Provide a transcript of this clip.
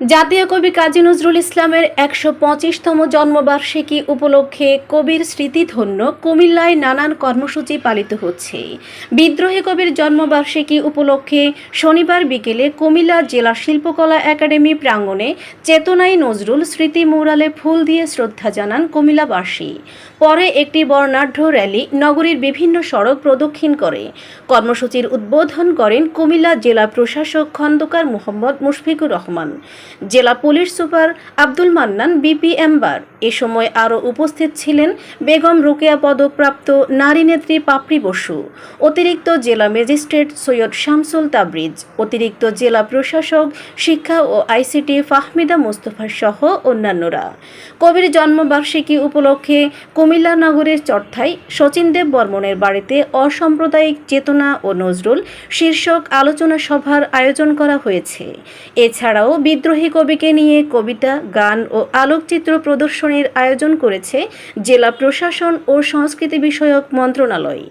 জাতীয় কবি কাজী নজরুল ইসলামের একশো পঁচিশতম জন্মবার্ষিকী উপলক্ষে কবির স্মৃতিধন্য কুমিল্লায় নানান কর্মসূচি পালিত হচ্ছে। বিদ্রোহী কবির জন্মবার্ষিকী উপলক্ষে শনিবার বিকেলে কুমিল্লা জেলা শিল্পকলা একাডেমি প্রাঙ্গণে চেতনাই নজরুল স্মৃতি মুরালে ফুল দিয়ে শ্রদ্ধা জানান কুমিল্লাবাসী। পরে একটি বর্ণাঢ্য র্যালি নগরীর বিভিন্ন সড়ক প্রদক্ষিণ করে। কর্মসূচির উদ্বোধন করেন কুমিল্লা জেলা প্রশাসক খন্দকার মোহাম্মদ মুশফিকুর রহমান। জেলা পুলিশ সুপার আব্দুল মান্নান বিপিএমবার এ সময় আরও উপস্থিত ছিলেন বেগম রোকেয়া পদকপ্রাপ্ত নারী নেত্রী পাপড়ি বসু, অতিরিক্ত জেলা ম্যাজিস্ট্রেট সৈয়দ শামসুল তাবরিজ, অতিরিক্ত জেলা প্রশাসক, শিক্ষা ও আইসিটি ফাহমিদা মোস্তফা সহ অন্যান্যরা। কবির জন্মবার্ষিকী উপলক্ষে কুমিল্লা নগরের চর্থায় শচীন দেব বর্মনের বাড়িতে অসাম্প্রদায়িক চেতনা ও নজরুল শীর্ষক আলোচনা সভার আয়োজন করা হয়েছে। এছাড়াও বিদ্রোহী কবিকে নিয়ে কবিতা, গান ও আলোকচিত্র প্রদর্শনীর আয়োজন করেছে জেলা প্রশাসন ও সংস্কৃতি বিষয়ক মন্ত্রণালয়।